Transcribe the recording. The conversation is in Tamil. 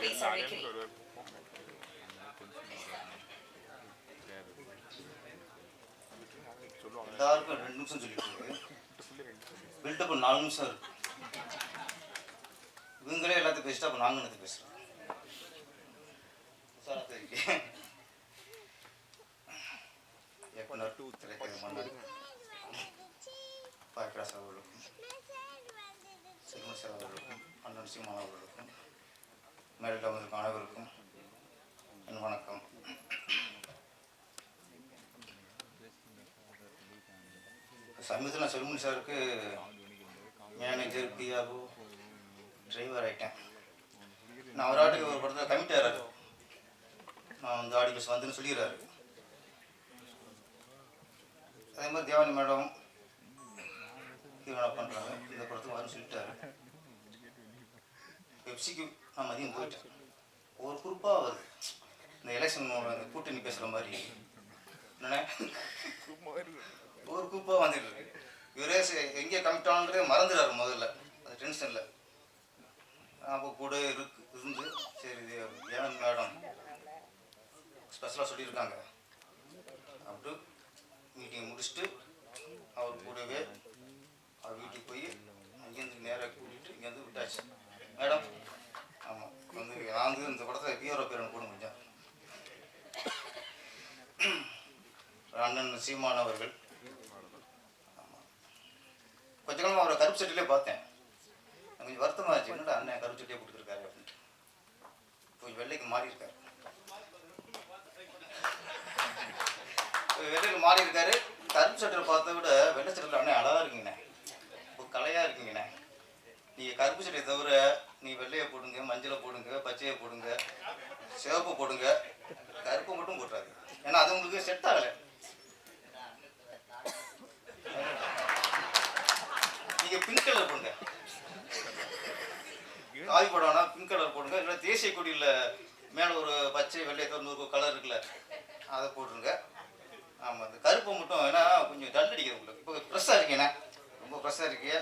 அன்போடு பேச அழைக்கிறேன் எல்லாருக்கும் ரெண்டு நிமிஷம் சொல்லிட்டு பில்டப் நாலு நிமிஷம் இருக்கு. இவங்களே எல்லாத்தையும் பேசிட்டா அப்போ நாங்கள் என்னத்தை பேசுகிறோம் இயக்குனர் திரைக்கதை மன்னர் பாய்கராஸ் அவர்களுக்கும் செல்வன் சார் அவர்களுக்கும் அண்ணன் சீமான் அவர்களுக்கும். மேலில் அமர்ந்திருக்கும் அனைவருக்கும் என் வணக்கம். சமீபத்தில் நான் செல்முனி சாருக்கு மேனேஜர் பிஆர்ஓ டிரைவர் ஆகிட்டேன் நான் ஒரு ஆட்டுக்கு ஒரு படத்தில் கமிட் ஆகிறாரு நான் வந்து ஆடி பஸ் வந்துன்னு சொல்லிடுறாரு. அதே மாதிரி தேவானி மேடம் ஹீரோனா பண்ணுறாங்க இந்த படத்துக்கு வரும்னு சொல்லிட்டாரு. பெப்சிக்கு நான் மதியம் போயிட்டேன். ஒரு குரூப்பாக வருது இந்த எலெக்ஷன் கூட்டணி பேசுகிற மாதிரி. என்னென்ன ஒரு குரூப்பாக வந்துட்டு இருக்கு. இவரே சே- எங்கே கமிட் ஆனதே மறந்துடுறாரு முதல்ல. அந்த டென்ஷனில் அப்போ கூட இருக்கு இருந்து சரி இது ஏன் மேடம் ஸ்பெஷலாக சொல்லியிருக்காங்க. அப்படி மீட்டிங் முடிச்சுட்டு அவர் கூடவே அண்ணன் சீமான் அவர்கள் ஆமாம் கொஞ்ச காலமாக அவரை கருப்பு சட்டிலே பார்த்தேன். கொஞ்சம் வருத்தமாக இருந்துச்சு. என்னடா அண்ணன் கருப்பு சட்டியே கொடுத்துருக்காரு அப்படின்ட்டு கொஞ்சம் வெள்ளைக்கு மாறி இருக்காரு வெள்ளைக்கு மாறி இருக்காரு கருப்பு சட்டில் பார்த்த விட வெள்ளை சட்டில் அண்ணன் அழகாக இருக்கீங்கண்ணே. இப்போ கலையாக இருக்கீங்கண்ணே. நீங்கள் கருப்பு சட்டையை தவிர நீ வெள்ளையை போடுங்க மஞ்சளை போடுங்க பச்சையை போடுங்க சிவப்பு போடுங்க கருப்பு மட்டும் போட்டுறாது ஏன்னா அது உங்களுக்கு செட் ஆகலை. பிங்க் கலர் போடுங்க. காவி படம்னா பிங்க் கலர் போடுங்க. இல்லை தேசிய கொடியில் மேலே ஒரு பச்சை வெள்ளை நூறு கலர் இருக்குல்ல அதை போட்டுருங்க. ஆமாம் இந்த கருப்பை மட்டும் ஏன்னா கொஞ்சம் டல் அடிக்கிறது உங்களுக்கு. இப்போ ஃப்ரெஷ்ஷாக இருக்கீங்கண்ணா ரொம்ப ஃப்ரெஷ்ஷாக இருக்கீங்க.